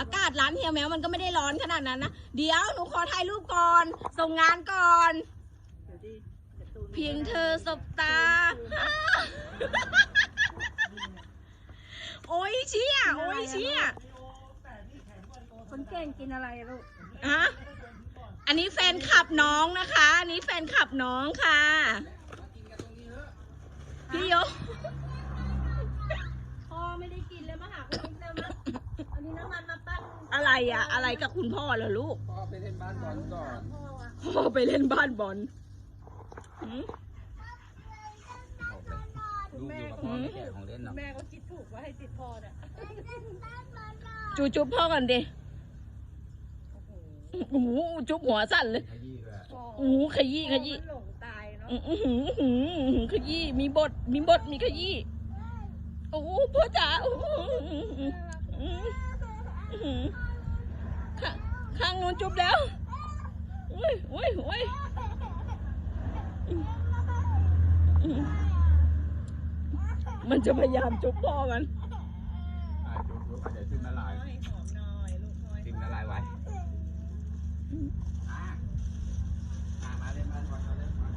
อากาศร้านเฮียแมวมันก็ไม่ได้ร้อนขนาดนั้นนะ เดี๋ยวหนูขอถ่ายรูปก่อน ส่งงานก่อนเดี๋ยวดิเดี๋ยวตูนเพียงเธอสบตา โอ้ยเชี่ย โอ้ยเชี่ย คนเก่งกินอะไรลูกอะอันนี้แฟนคลับน้องนะคะ อันนี้แฟนคลับน้องค่ะ พี่โย พ่อไม่ได้กินเลยมาหาคุณนิดเลยมั้งอันนี้น้ำมันมาปั้น อะไรอะอะไรกับคุณพ่อเหรอลูกพ่อไปเล่นบ้านบอลก่อนพ่ออะพ่อไปเล่นบ้านบอลหืมลูกอยู่กับพ่อไม่แก่ของเล่นหรอกแม่ก็คิดถูกว่าให้ติดพ่อเนี่ยจูจุ๊บพ่อกันดิโอ้โหโอ้โหจุ๊บหัวสั่นเลยขยี้ด้วยพ่อโอ้โหขยี้ขยี้พ่อมันหลงตายเนาะอื้อหืออื้อหืออื้อหือขยี้มีบทมีบทมีขยี้โอ้โหพ่อจ๋าโอ้โหอื้อหืออื้อหือข้าง ข้างนู้นจุ๊บแล้วโอ้ยโอ้ยโอ้ยอื้อมันจะพยายามจุ๊บพ่อมันอ่าจุ๊บจุ๊บเดี๋ยวทิ้งละลายให้หอมหน่อยลูกหน่อยทิ้งละลายไว้อ่าอ่ามาเล่นบ้านบอลมาเล่นบอล